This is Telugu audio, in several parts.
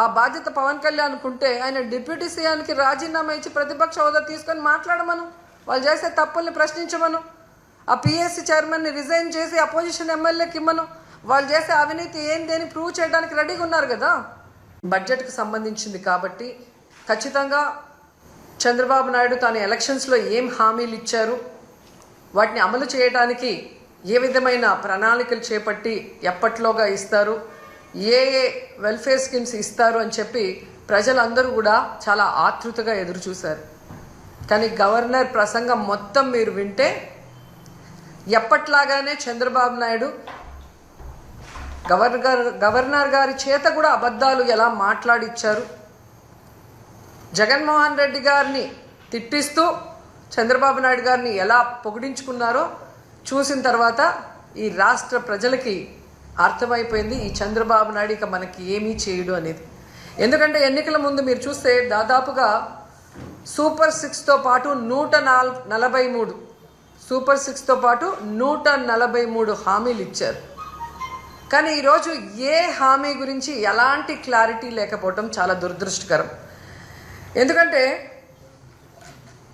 ఆ బాధ్యత పవన్ కళ్యాణ్ ఉంటే ఆయన డిప్యూటీ సీఎంకి రాజీనామా ఇచ్చి ప్రతిపక్ష హోదా తీసుకొని మాట్లాడమను. వాళ్ళు చేసే తప్పుల్ని ప్రశ్నించమను. ఆ పిఎస్సి చైర్మన్ని రిజైన్ చేసి అపోజిషన్ ఎమ్మెల్యేకి ఇమ్మను. వాళ్ళు చేసే అవినీతి ఏంది అని ప్రూవ్ చేయడానికి రెడీగా ఉన్నారు కదా? బడ్జెట్కు సంబంధించింది కాబట్టి ఖచ్చితంగా చంద్రబాబు నాయుడు తాను ఎలక్షన్స్లో ఏం హామీలు ఇచ్చారు? వాటిని అమలు చేయడానికి ఏ విధమైన ప్రణాళికలు చేపట్టి ఎప్పట్లోగా ఇస్తారు? ఏ ఏ వెల్ఫేర్ స్కీమ్స్ ఇస్తారు అని చెప్పి ప్రజలందరూ కూడా చాలా ఆతృతగా ఎదురు చూశారు కానీ గవర్నర్ ప్రసంగం మొత్తం మీరు వింటే ఎప్పట్లాగానే చంద్రబాబు నాయుడు గవర్నర్ గవర్నర్ గారి చేత కూడా అబద్ధాలు ఎలా మాట్లాడిచ్చారు? జగన్మోహన్ రెడ్డి గారిని తిట్టిస్తూ చంద్రబాబు నాయుడు గారిని ఎలా పొగిడించుకున్నారో చూసిన తర్వాత ఈ రాష్ట్ర ప్రజలకి అర్థమైపోయింది. ఈ చంద్రబాబు నాయుడు ఇక మనకి ఏమీ చేయడు అనేది. ఎందుకంటే ఎన్నికల ముందు మీరు చూస్తే దాదాపుగా సూపర్ సిక్స్తో పాటు నూట నాల్ నలభై మూడు. సూపర్ సిక్స్తో పాటు నూట నలభై మూడు హామీలు ఇచ్చారు. కానీ ఈరోజు ఏ హామీ గురించి ఎలాంటి క్లారిటీ లేకపోవటం చాలా దురదృష్టకరం. ఎందుకంటే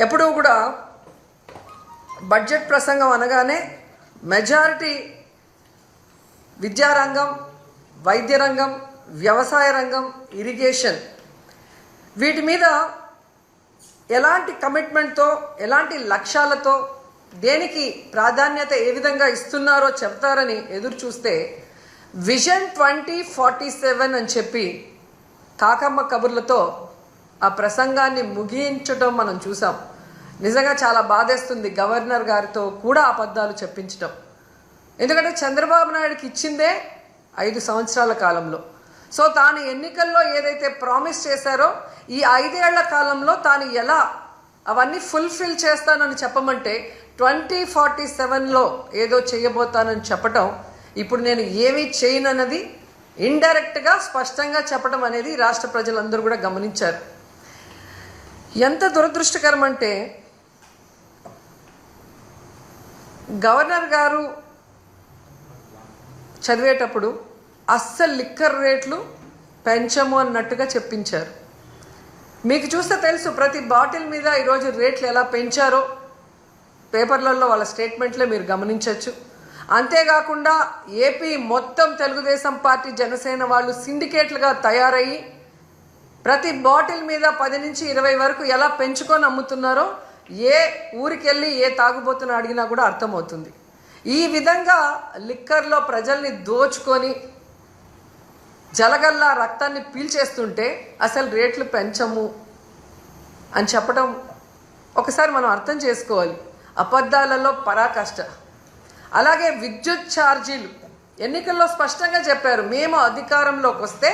ఎప్పుడూ కూడా బడ్జెట్ ప్రసంగం అనగానే మెజారిటీ విద్యారంగం వైద్య రంగం వ్యవసాయ రంగం ఇరిగేషన్. వీటి మీద ఎలాంటి కమిట్మెంట్తో ఎలాంటి లక్ష్యాలతో దేనికి ప్రాధాన్యత ఏ విధంగా ఇస్తున్నారో చెప్తారని ఎదురు చూస్తే విజన్ ట్వంటీ ఫార్టీ సెవెన్ అని చెప్పి కాకమ్మ కబుర్లతో ఆ ప్రసంగాన్ని ముగించటం మనం చూసాం. నిజంగా చాలా బాధేస్తుంది గవర్నర్ గారితో కూడా అబద్ధాలు చెప్పించటం. ఎందుకంటే చంద్రబాబు నాయుడుకి ఇచ్చిందే ఐదు సంవత్సరాల కాలంలో. సో తాను ఎన్నికల్లో ఏదైతే ప్రామిస్ చేశారో ఈ ఐదేళ్ళ కాలంలో తాను ఎలా అవన్నీ ఫుల్ఫిల్ చేస్తానని చెప్పమంటే ట్వంటీ ఫార్టీ సెవెన్లో ఏదో చేయబోతానని చెప్పటం ఇప్పుడు నేను ఏమీ చేయనన్నది ఇండైరెక్ట్గా స్పష్టంగా చెప్పడం అనేది రాష్ట్ర ప్రజలందరూ కూడా గమనించారు. ఎంత దురదృష్టకరం అంటే గవర్నర్ గారు చదివేటప్పుడు అస్సలు లిక్కర్ రేట్లు పెంచము అన్నట్టుగా చెప్పించారు. మీకు చూస్తే తెలుసు ప్రతి బాటిల్ మీద ఈరోజు రేట్లు ఎలా పెంచారో పేపర్లలో వాళ్ళ స్టేట్మెంట్లే మీరు గమనించవచ్చు అంతేకాకుండా ఏపీ మొత్తం తెలుగుదేశం పార్టీ జనసేన వాళ్ళు సిండికేట్లుగా తయారయ్యి ప్రతి బాటిల్ మీద పది నుంచి ఇరవై వరకు ఎలా పెంచుకొని అమ్ముతున్నారో ఏ ఊరికెళ్ళి ఏ తాగుబోతున్నా అడిగినా కూడా అర్థమవుతుంది. ఈ విధంగా లిక్కర్లో ప్రజల్ని దోచుకొని జలగల్లా రక్తాన్ని పీల్చేస్తుంటే అసలు రేట్లు పెంచము అని చెప్పడం ఒకసారి మనం అర్థం చేసుకోవాలి. అబద్ధాలలో పరాకష్ట. అలాగే విద్యుత్ ఛార్జీలు. ఎన్నికల్లో స్పష్టంగా చెప్పారు. మేము అధికారంలోకి వస్తే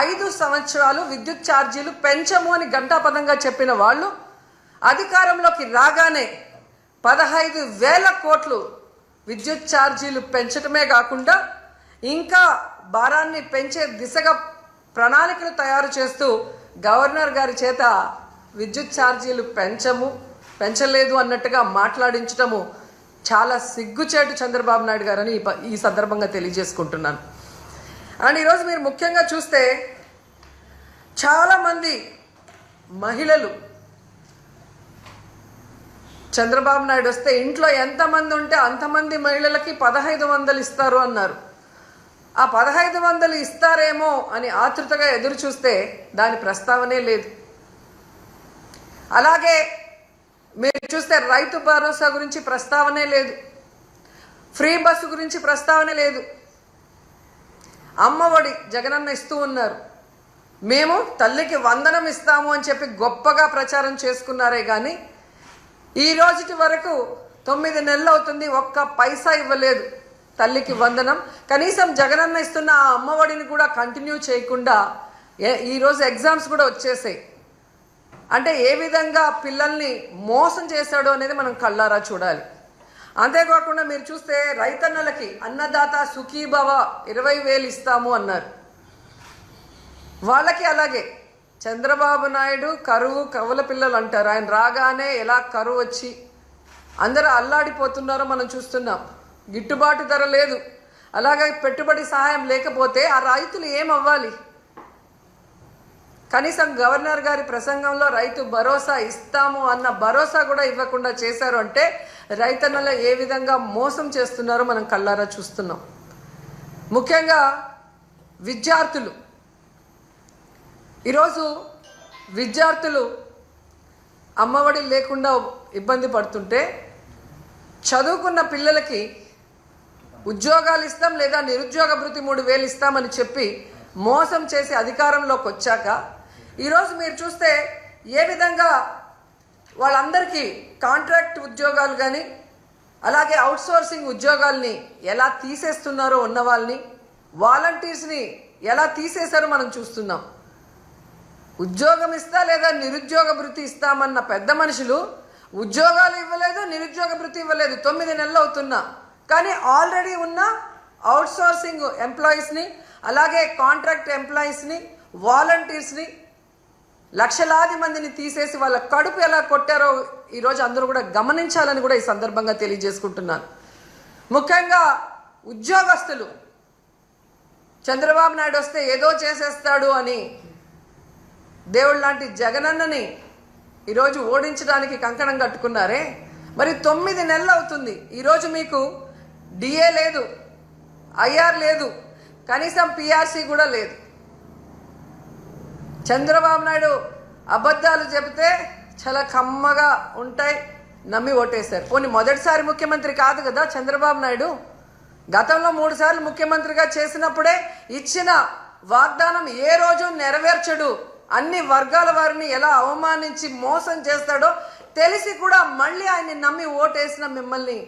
ఐదు సంవత్సరాలు విద్యుత్ ఛార్జీలు పెంచము అని గంటాపదంగా చెప్పిన వాళ్ళు అధికారంలోకి రాగానే పదహైదు వేల కోట్లు విద్యుత్ ఛార్జీలు పెంచడమే కాకుండా ఇంకా భారాన్ని పెంచే దిశగా ప్రణాళికలు తయారు చేస్తూ గవర్నర్ గారి చేత విద్యుత్ ఛార్జీలు పెంచము పెంచలేదు అన్నట్టుగా మాట్లాడించటము చాలా సిగ్గుచేటు చంద్రబాబు నాయుడు గారని ఈ సందర్భంగా తెలియజేసుకుంటున్నాను. అండ్ ఈరోజు మీరు ముఖ్యంగా చూస్తే చాలామంది మహిళలు చంద్రబాబు నాయుడు వస్తే ఇంట్లో ఎంతమంది ఉంటే అంతమంది మహిళలకి పదహైదు వందలు ఇస్తారు అన్నారు. ఆ పదహైదు వందలు ఇస్తారేమో అని ఆతృతగా ఎదురు చూస్తే దాని ప్రస్తావనే లేదు. అలాగే మీరు చూస్తే రైతు భరోసా గురించి ప్రస్తావనే లేదు. ఫ్రీ బస్సు గురించి ప్రస్తావన లేదు. అమ్మఒడి జగనన్న ఇస్తూ ఉన్నారు. మేము తల్లికి వందనం ఇస్తాము అని చెప్పి గొప్పగా ప్రచారం చేసుకున్నారే కానీ ఈ రోజుటి వరకు తొమ్మిది నెలలు అవుతుంది ఒక్క పైసా ఇవ్వలేదు తల్లికి వందనం. కనీసం జగనన్న ఇస్తున్న ఆ అమ్మఒడిని కూడా కంటిన్యూ చేయకుండా ఏ- ఈరోజు ఎగ్జామ్స్ కూడా వచ్చేసాయి. అంటే ఏ విధంగా పిల్లల్ని మోసం చేశాడో అనేది మనం కళ్ళారా చూడాలి. అంతేకాకుండా మీరు చూస్తే రైతన్నలకి అన్నదాత సుఖీభవ ఇరవై వేలు ఇస్తాము అన్నారు. వాళ్ళకి అలాగే చంద్రబాబు నాయుడు కరువు కవుల పిల్లలు అంటారు. ఆయన రాగానే ఎలా కరువు వచ్చి అందరూ అల్లాడిపోతున్నారో మనం చూస్తున్నాం. గిట్టుబాటు ధర లేదు. అలాగే పెట్టుబడి సహాయం లేకపోతే ఆ రైతులు ఏమవ్వాలి? కనీసం గవర్నర్ గారి ప్రసంగంలో రైతు భరోసా ఇస్తాము అన్న భరోసా కూడా ఇవ్వకుండా చేశారు అంటే రైతన్నలు ఏ విధంగా మోసం చేస్తున్నారో మనం కళ్ళారా చూస్తున్నాం. ముఖ్యంగా విద్యార్థులు ఈరోజు విద్యార్థులు అమ్మఒడి లేకుండా ఇబ్బంది పడుతుంటే చదువుకున్న పిల్లలకి ఉద్యోగాలు ఇస్తాం లేదా నిరుద్యోగ భృతి మూడు వేలు ఇస్తామని చెప్పి మోసం చేసి అధికారంలోకి వచ్చాక ఈరోజు మీరు చూస్తే ఏ విధంగా వాళ్ళందరికీ కాంట్రాక్ట్ ఉద్యోగాలు కానీ అలాగే అవుట్సోర్సింగ్ ఉద్యోగాల్ని ఎలా తీసేస్తున్నారో ఉన్న వాళ్ళని వాలంటీర్స్ని ఎలా తీసేశారో మనం చూస్తున్నాం. ఉద్యోగం ఇస్తా లేదా నిరుద్యోగ భృతి ఇస్తామన్న పెద్ద మనుషులు ఉద్యోగాలు ఇవ్వలేదు నిరుద్యోగ భృతి ఇవ్వలేదు. తొమ్మిది నెలలు అవుతున్నా. కానీ ఆల్రెడీ ఉన్న అవుట్సోర్సింగ్ ఎంప్లాయీస్ని అలాగే కాంట్రాక్ట్ ఎంప్లాయీస్ని వాలంటీర్స్ని లక్షలాది మందిని తీసేసి వాళ్ళ కడుపు ఎలా కొట్టారో ఈరోజు అందరూ కూడా గమనించాలని కూడా ఈ సందర్భంగా తెలియజేసుకుంటున్నాను. ముఖ్యంగా ఉద్యోగస్తులు. చంద్రబాబు నాయుడు వస్తే ఏదో చేసేస్తాడు అని దేవుడు లాంటి జగనన్నని ఈరోజు ఓడించడానికి కంకణం కట్టుకున్నారే? మరి తొమ్మిది నెలలు అవుతుంది. ఈరోజు మీకు డిఏ లేదు ఐఆర్ లేదు కనీసం పిఆర్సీ కూడా లేదు. చంద్రబాబు నాయుడు అబద్ధాలు చెబితే చాలా కమ్మగా ఉంటాయి నమ్మి ఓటేశారు. పోనీ మొదటిసారి ముఖ్యమంత్రి కాదు కదా చంద్రబాబు నాయుడు? గతంలో మూడు సార్లు ముఖ్యమంత్రిగా చేసినప్పుడే ఇచ్చిన వాగ్దానం ఏ రోజు నెరవేర్చడు? అన్ని వర్గాల వారిని ఎలా అవమానించి మోసం చేస్తాడో తెలిసి కూడా మళ్ళీ ఆయన్ని నమ్మి ఓటేసిన మిమ్మల్ని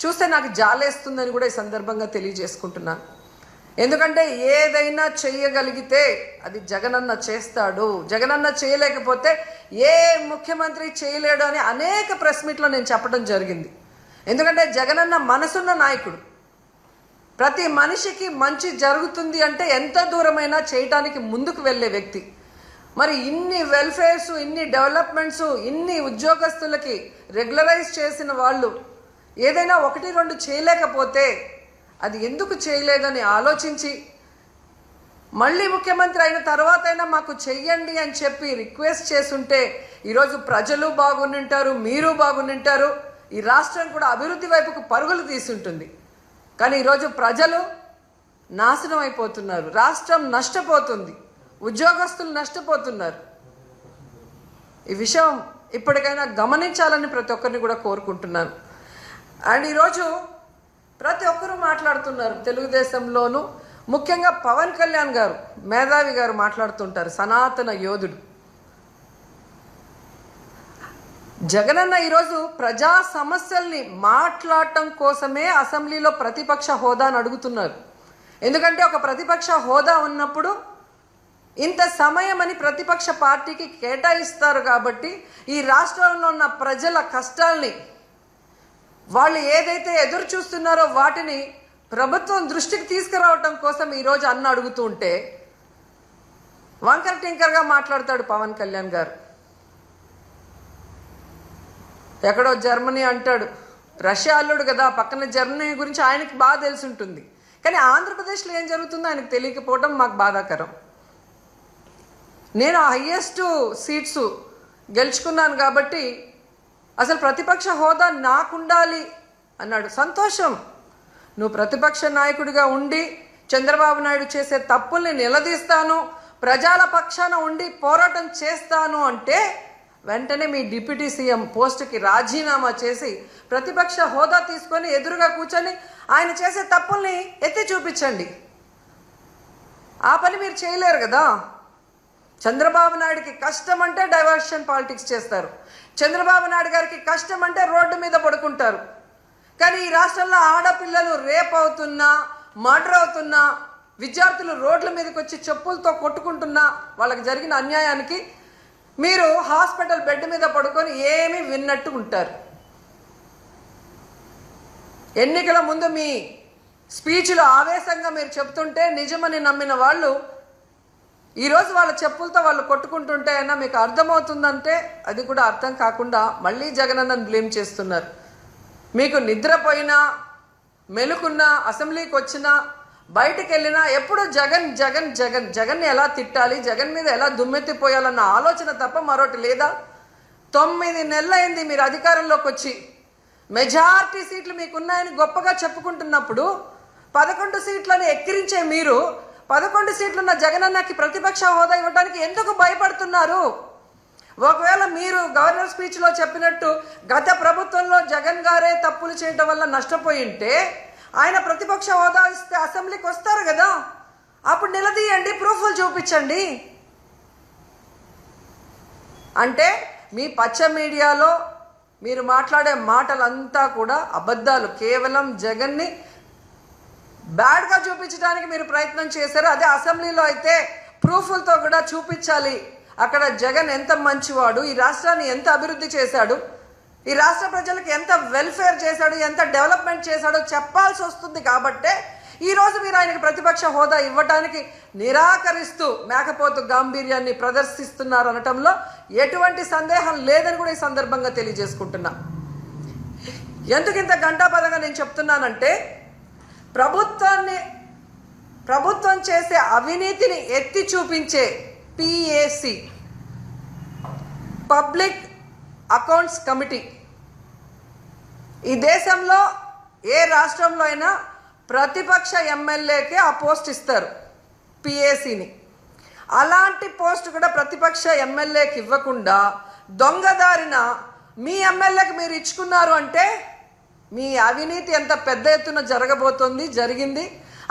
చూస్తే నాకు జాలేస్తుందని కూడా ఈ సందర్భంగా తెలియజేసుకుంటున్నాను. ఎందుకంటే ఏదైనా చేయగలిగితే అది జగనన్న చేస్తాడు. జగనన్న చేయలేకపోతే ఏ ముఖ్యమంత్రి చేయలేడు అని అనేక ప్రెస్ మీట్లో నేను చెప్పడం జరిగింది. ఎందుకంటే జగనన్న మనసున్న నాయకుడు. ప్రతి మనిషికి మంచి జరుగుతుంది అంటే ఎంత దూరమైనా చేయటానికి ముందుకు వెళ్ళే వ్యక్తి. మరి ఇన్ని వెల్ఫేర్స్ ఇన్ని డెవలప్మెంట్స్ ఇన్ని ఉద్యోగస్తులకి రెగ్యులరైజ్ చేసిన వాళ్ళు ఏదైనా ఒకటి రెండు చేయలేకపోతే అది ఎందుకు చేయలేదని ఆలోచించి మళ్ళీ ముఖ్యమంత్రి అయిన తర్వాత అయినా మాకు చెయ్యండి అని చెప్పి రిక్వెస్ట్ చేసుంటే ఈరోజు ప్రజలు బాగుంటారు మీరు బాగుండింటారు ఈ రాష్ట్రం కూడా అభివృద్ధి వైపుకు పరుగులు తీసుంటుంది కానీ ఈరోజు ప్రజలు నాశనం అయిపోతున్నారు రాష్ట్రం నష్టపోతుంది. ఉద్యోగస్తులు నష్టపోతున్నారు. ఈ విషయం ఇప్పటికైనా గమనించాలని ప్రతి ఒక్కరిని కూడా కోరుకుంటున్నాను. అండ్ ఈరోజు ప్రతి ఒక్కరూ మాట్లాడుతున్నారు. తెలుగుదేశంలోనూ ముఖ్యంగా పవన్ కళ్యాణ్ గారు మేధావి గారు మాట్లాడుతుంటారు సనాతన యోధుడు. జగనన్న ఈరోజు ప్రజా సమస్యల్ని మాట్లాడటం కోసమే అసెంబ్లీలో ప్రతిపక్ష హోదాను అడుగుతున్నారు. ఎందుకంటే ఒక ప్రతిపక్ష హోదా ఉన్నప్పుడు ఇంత సమయం అని ప్రతిపక్ష పార్టీకి కేటాయిస్తారు కాబట్టి ఈ రాష్ట్రంలో ఉన్న ప్రజల కష్టాల్ని వాళ్ళు ఏదైతే ఎదురు చూస్తున్నారో వాటిని ప్రభుత్వం దృష్టికి తీసుకురావటం కోసం ఈరోజు అన్న అడుగుతూ ఉంటే వంకర టింకర్గా మాట్లాడతాడు పవన్ కళ్యాణ్ గారు. ఎక్కడో జర్మనీ అంటాడు రష్యా అల్లుడు కదా పక్కన జర్మనీ గురించి ఆయనకి బాగా తెలిసి ఉంటుంది. కానీ ఆంధ్రప్రదేశ్లో ఏం జరుగుతుందో ఆయనకు తెలియకపోవడం మాకు బాధాకరం. నేను హయ్యెస్ట్ సీట్స్ గెలుచుకున్నాను కాబట్టి అసలు ప్రతిపక్ష హోదా నాకుండాలి అన్నాడు. సంతోషం. నువ్వు ప్రతిపక్ష నాయకుడిగా ఉండి చంద్రబాబు నాయుడు చేసే తప్పుల్ని నిలదీస్తాను ప్రజల పక్షాన ఉండి పోరాటం చేస్తాను అంటే వెంటనే మీ డిప్యూటీ సీఎం పోస్టుకి రాజీనామా చేసి ప్రతిపక్ష హోదా తీసుకొని ఎదురుగా కూర్చొని ఆయన చేసే తప్పుల్ని ఎత్తి చూపించండి. ఆ పని మీరు చేయలేరు కదా? చంద్రబాబు నాయుడికి కష్టం అంటే డైవర్షన్ పాలిటిక్స్ చేస్తారు. చంద్రబాబు నాయుడు గారికి కష్టం అంటే రోడ్డు మీద పడుకుంటారు. కానీ ఈ రాష్ట్రంలో ఆడపిల్లలు రేప్ అవుతున్నా మర్డర్ అవుతున్నా విద్యార్థులు రోడ్ల మీదకి వచ్చి చెప్పులతో కొట్టుకుంటున్నా వాళ్ళకి జరిగిన అన్యాయానికి మీరు హాస్పిటల్ బెడ్ మీద పడుకొని ఏమీ విన్నట్టు ఉంటారు. ఎన్నికల ముందు మీ స్పీచ్లో ఆవేశంగా మీరు చెప్తుంటే నిజమని నమ్మిన వాళ్ళు ఈరోజు వాళ్ళ చెప్పులతో వాళ్ళు కొట్టుకుంటుంటే అయినా మీకు అర్థమవుతుందంటే అది కూడా అర్థం కాకుండా మళ్ళీ జగనన్నను బ్లేమ్ చేస్తున్నారు. మీకు నిద్రపోయినా మెలుకున్నా అసెంబ్లీకి వచ్చినా బయటికి వెళ్ళినా ఎప్పుడు జగన్ జగన్ జగన్ జగన్ని ఎలా తిట్టాలి జగన్ మీద ఎలా దుమ్మెత్తిపోయాలన్న ఆలోచన తప్ప మరొకటి లేదా? తొమ్మిది నెలలైంది మీరు అధికారంలోకి వచ్చి. మెజారిటీ సీట్లు మీకున్నాయని గొప్పగా చెప్పుకుంటున్నప్పుడు పదకొండు సీట్లను ఎక్కిరించే మీరు పదకొండు సీట్లున్న జగనన్నకి ప్రతిపక్ష హోదా ఇవ్వడానికి ఎందుకు భయపడుతున్నారు? ఒకవేళ మీరు గవర్నర్ స్పీచ్లో చెప్పినట్టు గత ప్రభుత్వంలో జగన్ గారే తప్పులు చేయడం వల్ల నష్టపోయి ఉంటే ఆయన ప్రతిపక్ష హోదా ఇస్తే అసెంబ్లీకి వస్తారు కదా? అప్పుడు నిలదీయండి ప్రూఫ్లు చూపించండి. అంటే మీ పచ్చ మీడియాలో మీరు మాట్లాడే మాటలంతా కూడా అబద్ధాలు. కేవలం జగన్ని బ్యాడ్గా చూపించడానికి మీరు ప్రయత్నం చేశారు. అదే అసెంబ్లీలో అయితే ప్రూఫ్లతో కూడా చూపించాలి. అక్కడ జగన్ ఎంత మంచివాడు ఈ రాష్ట్రాన్ని ఎంత అభివృద్ధి చేశాడు ఈ రాష్ట్ర ప్రజలకు ఎంత వెల్ఫేర్ చేశాడు ఎంత డెవలప్మెంట్ చేశాడో చెప్పాల్సి వస్తుంది కాబట్టే ఈరోజు మీరు ఆయనకి ప్రతిపక్ష హోదా ఇవ్వటానికి నిరాకరిస్తూ మేకపోతు గాంభీర్యాన్ని ప్రదర్శిస్తున్నారు అనటంలో ఎటువంటి సందేహం లేదని కూడా ఈ సందర్భంగా తెలియజేసుకుంటున్నా. ఎందుకు ఇంత గంటాపదంగా నేను చెప్తున్నానంటే ప్రభుత్వాన్ని ప్రభుత్వం చేసే అవినీతిని ఎత్తి చూపించే పిఏసి పబ్లిక్ అకౌంట్స్ కమిటీ. ఈ దేశంలో ఏ రాష్ట్రంలో అయినా ప్రతిపక్ష ఎమ్మెల్యేకే ఆ పోస్ట్ ఇస్తారు పిఏసీని అలాంటి పోస్ట్ కూడా ప్రతిపక్ష ఎమ్మెల్యేకి ఇవ్వకుండా దొంగదారిన మీ ఎమ్మెల్యేకి మీరు ఇచ్చుకున్నారు అంటే మీ అవినీతి ఎంత పెద్ద ఎత్తున జరగబోతోంది జరిగింది?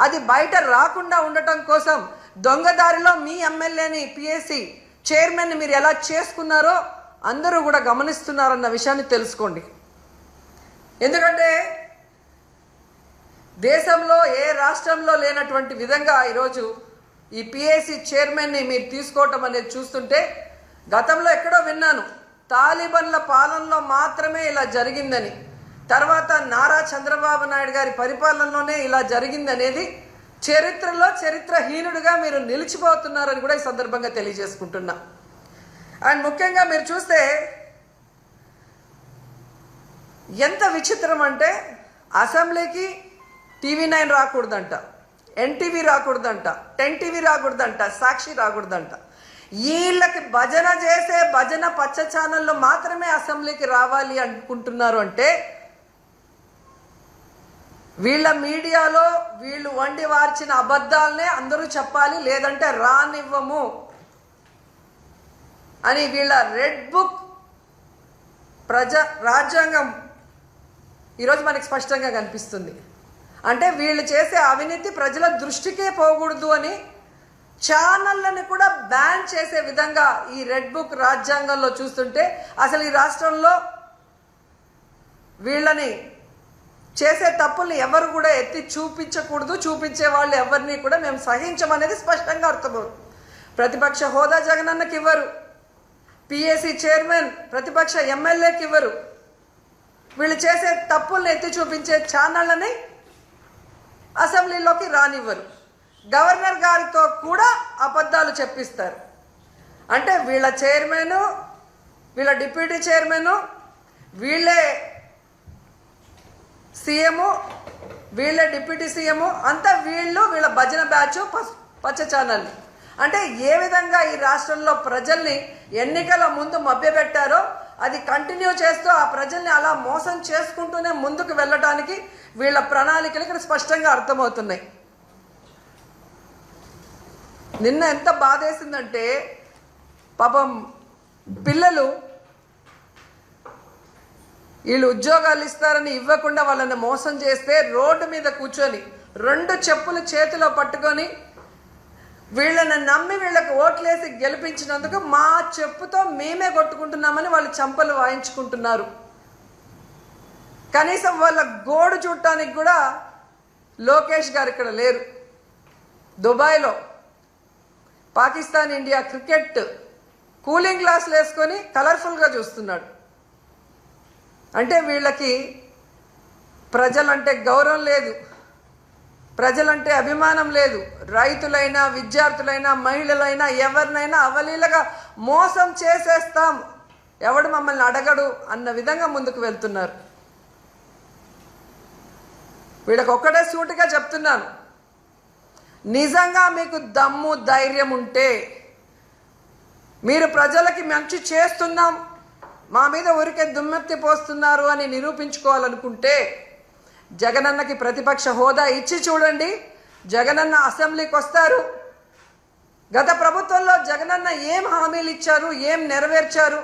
అది బయట రాకుండా ఉండటం కోసం దొంగదారిలో మీ ఎమ్మెల్యేని పిఎస్సి చైర్మన్ని మీరు ఎలా చేసుకున్నారో అందరూ కూడా గమనిస్తున్నారన్న విషయాన్ని తెలుసుకోండి. ఎందుకంటే దేశంలో ఏ రాష్ట్రంలో లేనటువంటి విధంగా ఈరోజు ఈ పిఎస్సి చైర్మన్ని మీరు తీసుకోవటం అనేది చూస్తుంటే గతంలో ఎక్కడో విన్నాను తాలిబన్ల పాలనలో మాత్రమే ఇలా జరిగిందని. తర్వాత నారా చంద్రబాబు నాయుడు గారి పరిపాలనలోనే ఇలా జరిగిందనేది చరిత్రలో చరిత్రహీనుడుగా మీరు నిలిచిపోతున్నారని కూడా ఈ సందర్భంగా తెలియజేసుకుంటున్నా. అండ్ ముఖ్యంగా మీరు చూస్తే ఎంత విచిత్రం అంటే అసెంబ్లీకి టీవీ నైన్ రాకూడదంట ఎన్టీవీ రాకూడదంట టెన్ టీవీ రాకూడదంట సాక్షి రాకూడదంట. వీళ్ళకి భజన చేసే భజన పచ్చ ఛానల్లో మాత్రమే అసెంబ్లీకి రావాలి అనుకుంటున్నారు అంటే వీళ్ళ మీడియాలో వీళ్ళు వండి వార్చిన అబద్ధాలనే అందరూ చెప్పాలి లేదంటే రానివ్వము అని వీళ్ళ రెడ్ బుక్ ప్రజ రాజ్యాంగం ఈరోజు మనకి స్పష్టంగా కనిపిస్తుంది. అంటే వీళ్ళు చేసే అవినీతి ప్రజల దృష్టికే పోకూడదు అని ఛానళ్ళని కూడా బ్యాన్ చేసే విధంగా ఈ రెడ్ బుక్ రాజ్యాంగంలో చూస్తుంటే అసలు ఈ రాష్ట్రంలో వీళ్ళని చేసే తప్పుల్ని ఎవరు కూడా ఎత్తి చూపించకూడదు. చూపించే వాళ్ళు ఎవరిని కూడా మేము సహించమనేది స్పష్టంగా అర్థమవుతుంది. ప్రతిపక్ష హోదా జగనన్నకి ఇవ్వరు. పిఎస్సి చైర్మన్ ప్రతిపక్ష ఎమ్మెల్యేకి ఇవ్వరు. వీళ్ళు చేసే తప్పుల్ని ఎత్తి చూపించే ఛానళ్ళని అసెంబ్లీలోకి రానివ్వరు. గవర్నర్ గారితో కూడా అబద్ధాలు చెప్పిస్తారు. అంటే వీళ్ళ చైర్మను వీళ్ళ డిప్యూటీ చైర్మన్ వీళ్ళే సీఎము వీళ్ళ డిప్యూటీ సీఎము అంతా వీళ్ళు వీళ్ళ భజన బ్యాచ్ పచ్చ ఛానల్. అంటే ఏ విధంగా ఈ రాష్ట్రంలో ప్రజల్ని ఎన్నికల ముందు మభ్యపెట్టారో అది కంటిన్యూ చేస్తూ ఆ ప్రజల్ని అలా మోసం చేసుకుంటూనే ముందుకు వెళ్ళడానికి వీళ్ళ ప్రణాళికలు ఇక్కడ స్పష్టంగా అర్థమవుతున్నాయి. నిన్న ఎంత బాధేసిందంటే పాపం పిల్లలు వీళ్ళు ఉద్యోగాలు ఇస్తారని ఇవ్వకుండా వాళ్ళని మోసం చేస్తే రోడ్డు మీద కూర్చొని రెండు చెప్పులు చేతిలో పట్టుకొని వీళ్ళని నమ్మి వీళ్ళకి ఓట్లేసి గెలిపించినందుకు మా చెప్పుతో మేమే కొట్టుకుంటున్నామని వాళ్ళు చంపలు వాయించుకుంటున్నారు. కనీసం వాళ్ళ గోడు చూడటానికి కూడా లోకేష్ గారు ఇక్కడ లేరు. దుబాయ్లో పాకిస్తాన్ ఇండియా క్రికెట్ కూలింగ్ గ్లాసులు వేసుకొని కలర్ఫుల్గా చూస్తున్నాడు. అంటే వీళ్ళకి ప్రజలంటే గౌరవం లేదు. ప్రజలంటే అభిమానం లేదు. రైతులైనా విద్యార్థులైనా మహిళలైనా ఎవరినైనా అవలీలగా మోసం చేసేస్తాం. ఎవడు మమ్మల్ని అడగడు అన్న విధంగా ముందుకు వెళ్తున్నారు. వీళ్ళకి ఒక్కటే సూటిగా చెప్తున్నాను. నిజంగా మీకు దమ్ము ధైర్యం ఉంటే మీరు ప్రజలకి మంచి చేస్తున్నాం. మా మీద ఊరికే దుమ్మెత్తి పోస్తున్నారు అని నిరూపించుకోవాలనుకుంటే జగనన్నకి ప్రతిపక్ష హోదా ఇచ్చి చూడండి. జగనన్న అసెంబ్లీకి వస్తారు. గత ప్రభుత్వంలో జగనన్న ఏం హామీలు ఇచ్చారు ఏం నెరవేర్చారు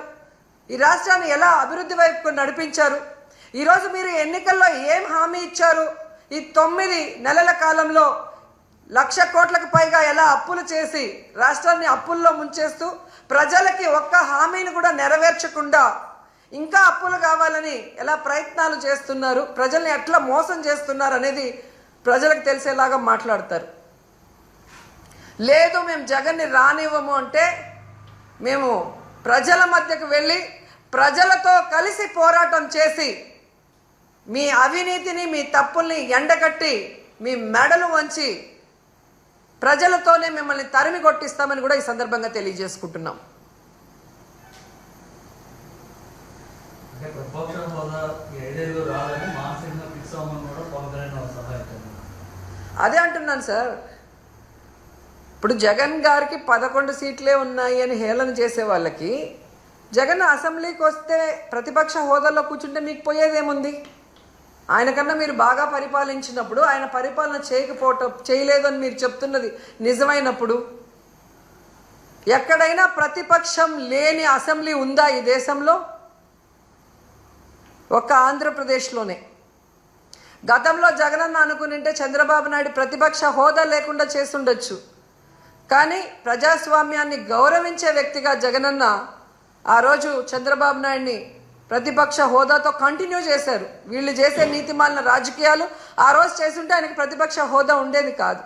ఈ రాష్ట్రాన్ని ఎలా అభివృద్ధి వైపుకు నడిపించారు ఈరోజు మీరు ఎన్నికల్లో ఏం హామీ ఇచ్చారు ఈ తొమ్మిది నెలల కాలంలో లక్ష కోట్లకు పైగా ఎలా అప్పులు చేసి రాష్ట్రాన్ని అప్పుల్లో ముంచేస్తూ ప్రజలకి ఒక్క హామీని కూడా నెరవేర్చకుండా ఇంకా అప్పులు కావాలని ఎలా ప్రయత్నాలు చేస్తున్నారు ప్రజల్ని ఎట్లా మోసం చేస్తున్నారు అనేది ప్రజలకు తెలిసేలాగా మాట్లాడతారు. లేదు మేము జగన్ని రానివ్వము అంటే మేము ప్రజల మధ్యకు వెళ్ళి ప్రజలతో కలిసి పోరాటం చేసి మీ అవినీతిని మీ తప్పుల్ని ఎండగట్టి మీ మెడలు వంచి ప్రజలతోనే మిమ్మల్ని తరిమి కొట్టిస్తామని కూడా ఈ సందర్భంగా తెలియజేసుకుంటున్నాం. అదే అంటున్నాను సార్. ఇప్పుడు జగన్ గారికి పదకొండు సీట్లే ఉన్నాయి అని హేళన చేసే వాళ్ళకి జగన్ అసెంబ్లీకి వస్తే ప్రతిపక్ష హోదాలో కూర్చుంటే మీకు పోయేదేముంది? ఆయన కన్నా మీరు బాగా పరిపాలించినప్పుడు ఆయన పరిపాలన చేయకపోవటం చేయలేదని మీరు చెప్తున్నది నిజమైనప్పుడు ఎక్కడైనా ప్రతిపక్షం లేని అసెంబ్లీ ఉందా ఈ దేశంలో? ఒక్క ఆంధ్రప్రదేశ్లోనే. గతంలో జగనన్న అనుకునింటే చంద్రబాబు నాయుడు ప్రతిపక్ష హోదా లేకుండా చేసుండొచ్చు కానీ ప్రజాస్వామ్యాన్ని గౌరవించే వ్యక్తిగా జగనన్న ఆ రోజు చంద్రబాబు నాయుడిని ప్రతిపక్ష హోదాతో కంటిన్యూ చేశారు. వీళ్ళు చేసే నీతిమాలిన రాజకీయాలు ఆ రోజు చేసుంటే ఆయనకు ప్రతిపక్ష హోదా ఉండేది కాదు.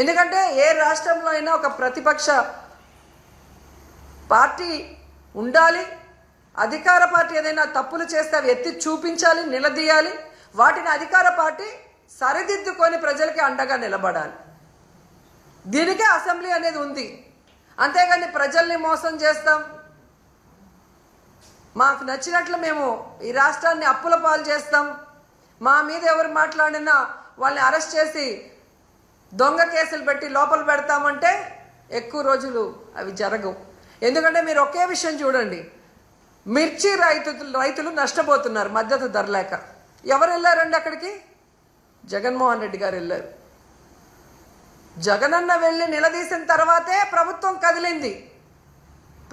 ఎందుకంటే ఏ రాష్ట్రంలో అయినా ఒక ప్రతిపక్ష పార్టీ ఉండాలి అధికార పార్టీ ఏదైనా తప్పులు చేస్తే అవి ఎత్తి చూపించాలి నిలదీయాలి వాటిని అధికార పార్టీ సరిదిద్దుకొని ప్రజలకి అండగా నిలబడాలి. దీనికే అసెంబ్లీ అనేది ఉంది. అంతేగాని ప్రజల్ని మోసం చేస్తాం మాకు నచ్చినట్లు మేము ఈ రాష్ట్రాన్ని అప్పుల పాలు చేస్తాం. మా మీద ఎవరు మాట్లాడినా వాళ్ళని అరెస్ట్ చేసి దొంగ కేసులు పెట్టి లోపల పెడతామంటే ఎక్కువ రోజులు అవి జరగవు. ఎందుకంటే మీరు ఒకే విషయం చూడండి. మిర్చి రైతులు రైతులు నష్టపోతున్నారు మద్దతు ధర లేక. ఎవరు వెళ్ళారండి అక్కడికి? జగన్మోహన్ రెడ్డి గారు వెళ్ళారు. జగనన్న వెళ్ళి నిలదీసిన తర్వాతే ప్రభుత్వం కదిలింది.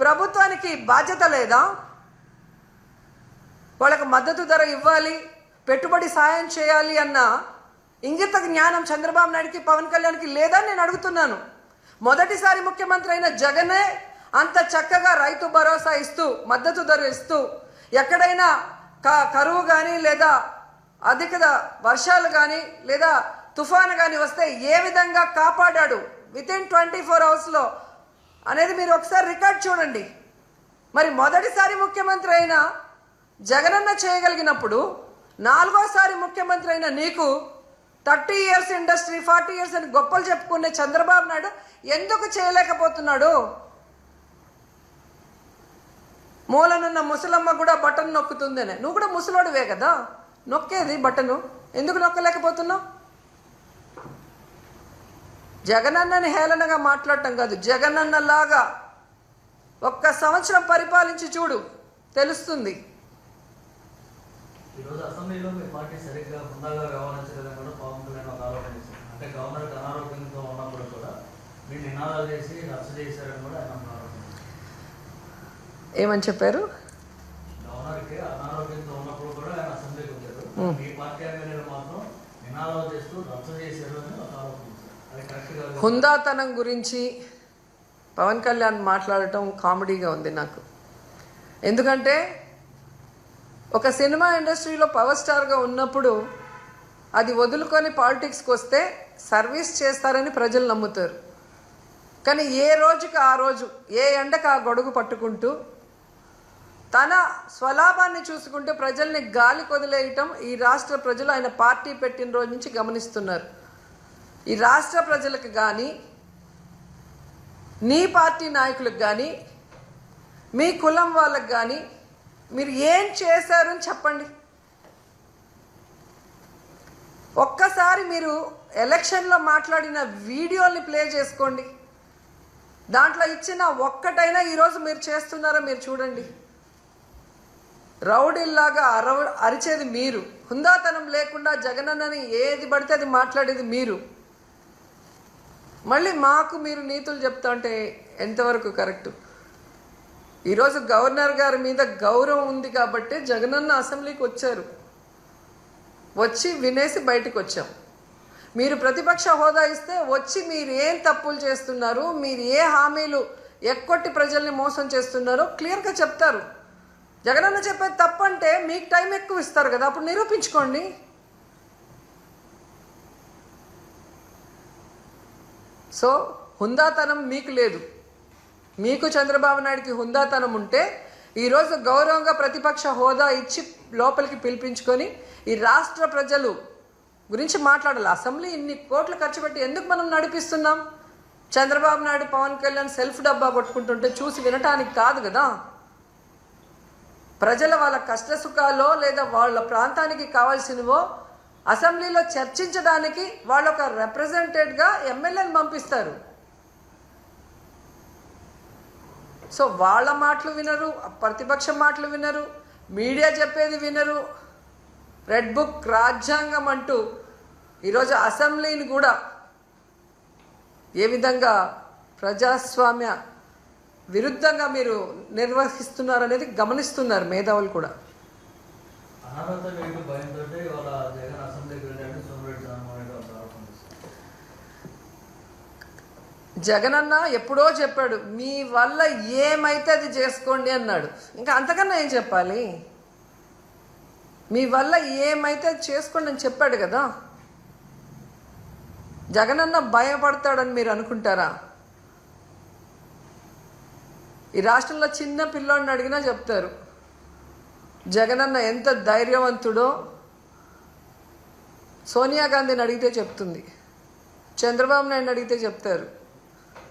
ప్రభుత్వానికి బాధ్యత లేదా? వాళ్ళకి మద్దతు ధర ఇవ్వాలి పెట్టుబడి సాయం చేయాలి అన్న ఇంగిత జ్ఞానం చంద్రబాబు నాయుడుకి పవన్ కళ్యాణ్కి లేదని నేను అడుగుతున్నాను. మొదటిసారి ముఖ్యమంత్రి అయిన జగనే అంత చక్కగా రైతు భరోసా ఇస్తూ మద్దతు ధర ఇస్తూ ఎక్కడైనా క కరువు కానీ లేదా అధిక వర్షాలు కానీ లేదా తుఫాను కానీ వస్తే ఏ విధంగా కాపాడాడు? విత్ ఇన్ ట్వంటీ ఫోర్ అవర్స్లో అనేది మీరు ఒకసారి రికార్డ్ చూడండి. మరి మొదటిసారి ముఖ్యమంత్రి అయినా జగనన్న చేయగలిగినప్పుడు నాలుగోసారి ముఖ్యమంత్రి అయిన నీకు thirty years industry forty years అని గొప్పలు చెప్పుకునే చంద్రబాబు నాయుడు ఎందుకు చేయలేకపోతున్నాడు? మూలనున్న ముసలమ్మ కూడా బటన్ నొక్కుతుందనే? నువ్వు కూడా ముసలోడివే కదా? నొక్కేది బటను? ఎందుకు నొక్కలేకపోతున్నావు? జగనన్నని హేళనగా మాట్లాడటం కాదు జగనన్నలాగా ఒక్క సంవత్సరం పరిపాలించి చూడు తెలుస్తుంది. అసెంబ్లీలో మీ పార్టీ సరిగ్గా హుందాగా వ్యవహరించలేదని కూడా పవన్ కళ్యాణ్ ఒక ఆరోపణ చేశారు. అంటే గవర్నర్కి అనారోగ్యంతో ఉన్నప్పుడు కూడా మీరు నినాదాలు చేసి రచ్చ చేశారని కూడా ఆయన ఏమని చెప్పారు? గవర్నర్కి అనారోగ్యంతో ఉన్నప్పుడు కూడా ఆయన అసెంబ్లీకి వచ్చారు. మీ పార్టీ ఎమ్మెల్యేలు మాత్రం నినాదాలు చేస్తూ రచ్చ చేశారు అని ఒక ఆరోపణ చేశారు. హుందాతనం గురించి పవన్ కళ్యాణ్ మాట్లాడటం కామెడీగా ఉంది నాకు. ఎందుకంటే ఒక సినిమా ఇండస్ట్రీలో పవర్ స్టార్గా ఉన్నప్పుడు అది వదులుకొని పాలిటిక్స్కి వస్తే సర్వీస్ చేస్తారని ప్రజలు నమ్ముతారు. కానీ ఏ రోజుకి ఆ రోజు ఏ ఎండకు ఆ గొడుగు పట్టుకుంటూ తన స్వలాభాన్ని చూసుకుంటూ ప్రజల్ని గాలి కొదిలేయటం ఈ రాష్ట్ర ప్రజలు ఆయన పార్టీ పెట్టిన రోజు నుంచి గమనిస్తున్నారు. ఈ రాష్ట్ర ప్రజలకు కానీ నీ పార్టీ నాయకులకు కానీ మీ కులం వాళ్ళకు కానీ మీరు ఏం చేశారని చెప్పండి. ఒక్కసారి మీరు ఎలక్షన్లో మాట్లాడిన వీడియోల్ని ప్లే చేసుకోండి. దాంట్లో ఇచ్చిన ఒక్కటైనా ఈరోజు మీరు చేస్తున్నారో మీరు చూడండి. రౌడీల్లాగా అరవ అరిచేది మీరు. హుందాతనం లేకుండా జగనన్నని ఏది పడితే అది మాట్లాడేది మీరు. మళ్ళీ మాకు మీరు నీతులు చెప్తా అంటే ఎంతవరకు కరెక్ట్? ఈరోజు గవర్నర్ గారి మీద గౌరవం ఉంది కాబట్టి జగనన్న అసెంబ్లీకి వచ్చారు. వచ్చి వినేసి బయటకు వచ్చాం. మీరు ప్రతిపక్ష హోదా ఇస్తే వచ్చి మీరు ఏం తప్పులు చేస్తున్నారు మీరు ఏ హామీలు ఎక్కొట్టి ప్రజల్ని మోసం చేస్తున్నారో క్లియర్గా చెప్తారు. జగనన్న చెప్పేది తప్పంటే మీకు టైం ఎక్కువ ఇస్తారు కదా అప్పుడు నిరూపించుకోండి. సో హుందాతనం మీకు లేదు. మీకు చంద్రబాబు నాయుడికి హుందాతనం ఉంటే ఈరోజు గౌరవంగా ప్రతిపక్ష హోదా ఇచ్చి లోపలికి పిలిపించుకొని ఈ రాష్ట్ర ప్రజలు గురించి మాట్లాడాలి. అసెంబ్లీ ఇన్ని కోట్లు ఖర్చు పెట్టి ఎందుకు మనం నడిపిస్తున్నాం? చంద్రబాబు నాయుడు పవన్ కళ్యాణ్ సెల్ఫ్ డబ్బా కొట్టుకుంటుంటే చూసి వినటానికి కాదు కదా? ప్రజల వాళ్ళ కష్ట సుఖాలో లేదా వాళ్ళ ప్రాంతానికి కావాల్సినవో అసెంబ్లీలో చర్చించడానికి వాళ్ళొక ఒక రిప్రజెంటేట్గా ఎమ్మెల్యేని పంపిస్తారు. సో వాళ్ళ మాటలు వినరు ప్రతిపక్షం మాటలు వినరు మీడియా చెప్పేది వినరు. రెడ్ బుక్ రాజ్యాంగం అంటూ ఈరోజు అసెంబ్లీని కూడా ఏ విధంగా ప్రజాస్వామ్య విరుద్ధంగా మీరు నిర్వహిస్తున్నారు అనేది గమనిస్తున్నారు మేధావులు కూడా అనారోగ్య వేటు భయంతో ఇవాళ జగన్ అసెంబ్లీకి వెళ్ళాడు సోమిరెడ్డి జగన్మోహన్ రెడ్డి ఒక ఆరోపణ చేశారు. జగనన్న ఎప్పుడో చెప్పాడు మీ వల్ల ఏమైతే అది చేసుకోండి అన్నాడు. ఇంకా అంతకన్నా ఏం చెప్పాలి? మీ వల్ల ఏమైతే అది చేసుకోండి అని చెప్పాడు కదా. జగనన్న భయపడతాడని మీరు అనుకుంటారా? ఈ రాష్ట్రంలో చిన్న పిల్లోడిని అడిగినా చెప్తారు జగనన్న ఎంత ధైర్యవంతుడో సోనియా గాంధీని అడిగితే చెప్తుంది చంద్రబాబు నాయుడు అడిగితే చెప్తారు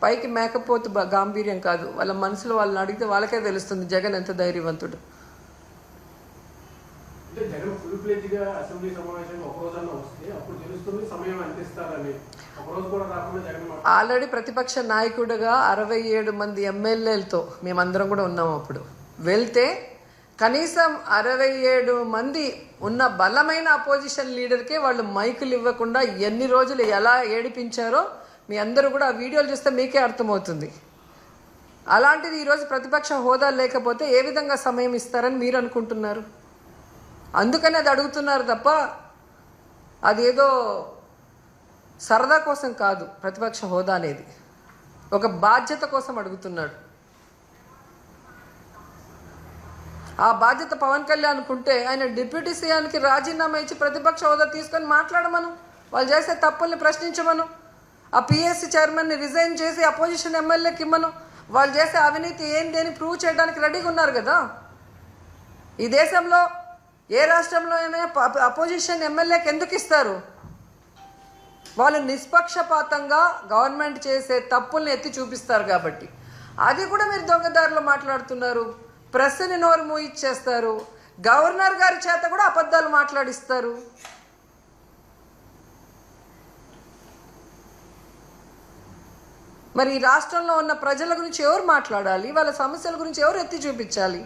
పైకి మేకపోతు గాంభీర్యం కాదు. వాళ్ళ మనసులో వాళ్ళని అడిగితే వాళ్ళకే తెలుస్తుంది జగన్ ఎంత ధైర్యవంతుడు. ఆల్రెడీ ప్రతిపక్ష నాయకుడిగా అరవై ఏడు మంది ఎమ్మెల్యేలతో మేమందరం కూడా ఉన్నాం అప్పుడు. వెళ్తే కనీసం అరవై ఏడు మంది ఉన్న బలమైన అపోజిషన్ లీడర్కే వాళ్ళు మైకులు ఇవ్వకుండా ఎన్ని రోజులు ఎలా ఏడిపించారో మీ అందరూ కూడా ఆ వీడియోలు చూస్తే మీకే అర్థమవుతుంది. అలాంటిది ఈరోజు ప్రతిపక్ష హోదా లేకపోతే ఏ విధంగా సమయం ఇస్తారని మీరు అనుకుంటున్నారు? అందుకని అది అడుగుతున్నారు తప్ప అదేదో సరదా కోసం కాదు ప్రతిపక్ష హోదా అనేది. ఒక బాధ్యత కోసం అడుగుతున్నాడు. ఆ బాధ్యత పవన్ కళ్యాణ్ ఉంటే ఆయన డిప్యూటీ సీఎంకి రాజీనామా ఇచ్చి ప్రతిపక్ష హోదా తీసుకొని మాట్లాడమను. వాళ్ళు చేసే తప్పుల్ని ప్రశ్నించమను. ఆ పిఎస్సి చైర్మన్ని రిజైన్ చేసి అపోజిషన్ ఎమ్మెల్యేకి ఇమ్మను. వాళ్ళు చేసే అవినీతి ఏంటి అని ప్రూవ్ చేయడానికి రెడీగా ఉన్నారు కదా. ఈ దేశంలో ఏ రాష్ట్రంలో అయినా అపోజిషన్ ఎమ్మెల్యేకి ఎందుకు ఇస్తారు? వాళ్ళు నిష్పక్షపాతంగా గవర్నమెంట్ చేసే తప్పుల్ని ఎత్తి చూపిస్తారు కాబట్టి. అది కూడా మీరు దొంగదారులు మాట్లాడుతున్నారు. ప్రెస్ని నోరు మూయిచ్చేస్తారు గవర్నర్ గారి చేత కూడా అబద్ధాలు మాట్లాడిస్తారు. మరి ఈ రాష్ట్రంలో ఉన్న ప్రజల గురించి ఎవరు మాట్లాడాలి? వాళ్ళ సమస్యల గురించి ఎవరు ఎత్తి చూపించాలి?